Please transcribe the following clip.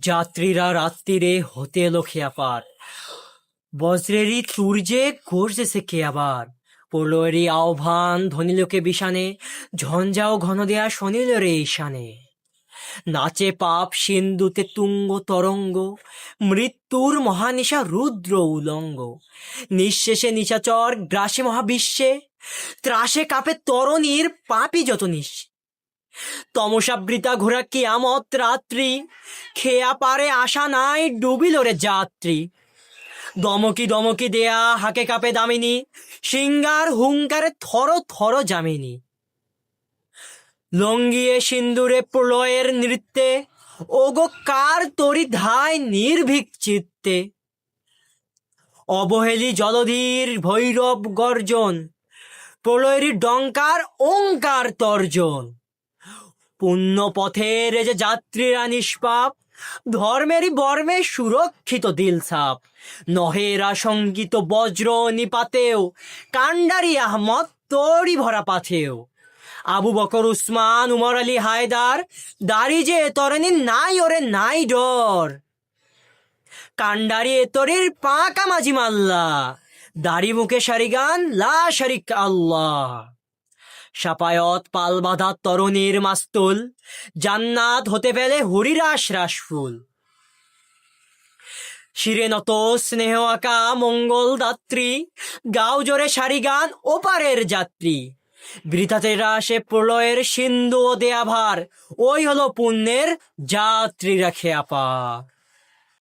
যাত্রীরা রাত্রিরে হতে এলো খেয়াপার বজ্রেরই তুর্যে গর্জেছে কে আবার? প্রলয়েরই আহ্বান ধনিলোকে বিষানে, ঝঞ্ঝাও ঘন দেয়া শনিল রে ঈশানে। নাচে পাপ সিন্ধুতে তুঙ্গ তরঙ্গ, মৃত্যুর মহানিশা রুদ্র উলঙ্গ। নিঃশেষে নিশাচর গ্রাসে মহাবিশ্বে, ত্রাসে কাপে তরণীর পাপি যত নিঃশ্বে তমসাবৃতা ঘোরা কিয়ামত রাত্রি, খেয়া পারে আশা নাই ডুবিল রে যাত্রী। দমকি দমকি দেয়া হাকে কাপে দামিনী, সিঙ্গার হুঙ্কারে থর থর জামিনী লঙ্গিয়ে সিন্দুরে প্রলয়ের নৃত্যে, ওগো কার তরি ধায় নির্ভীক চিত্তে। অবহেলি জলধীর ভৈরব গর্জন, প্রলয়েরই ডঙ্কার ওঙ্কার তর্জন। পুণ্য পথের যে যাত্রীরা নিষ্পাপ, ধর্মেরই বর্মে সুরক্ষিত দিল সাপ নহের আশঙ্কিত বজ্র নিপাতেও কান্ডারি আহমদ তরি ভরা পাথেও। আবু বকর, উসমান, উমর আলী, হায়দার, দাড়ি যে তরনি নাই ওরে নাই ডর। কান্ডারি এতরির পাকা মাঝি মাল্লা, দাড়ি মুখে সারিগান, লা শারিক আল্লাহ। সাপায়ত পাল বাঁধা তরুণীর মাস্তুল, জান্নাত হতে পেলে হরিরাস রাসফুল শিরে নত স্নেহ আঁকা মঙ্গল দাত্রী, গাও জোরে সারি গান ওপারের যাত্রী। বৃথাতে রাসে প্রলয়ের সিন্ধু ও দেয়া ওই হলো পুণ্যের যাত্রী রাখে আপার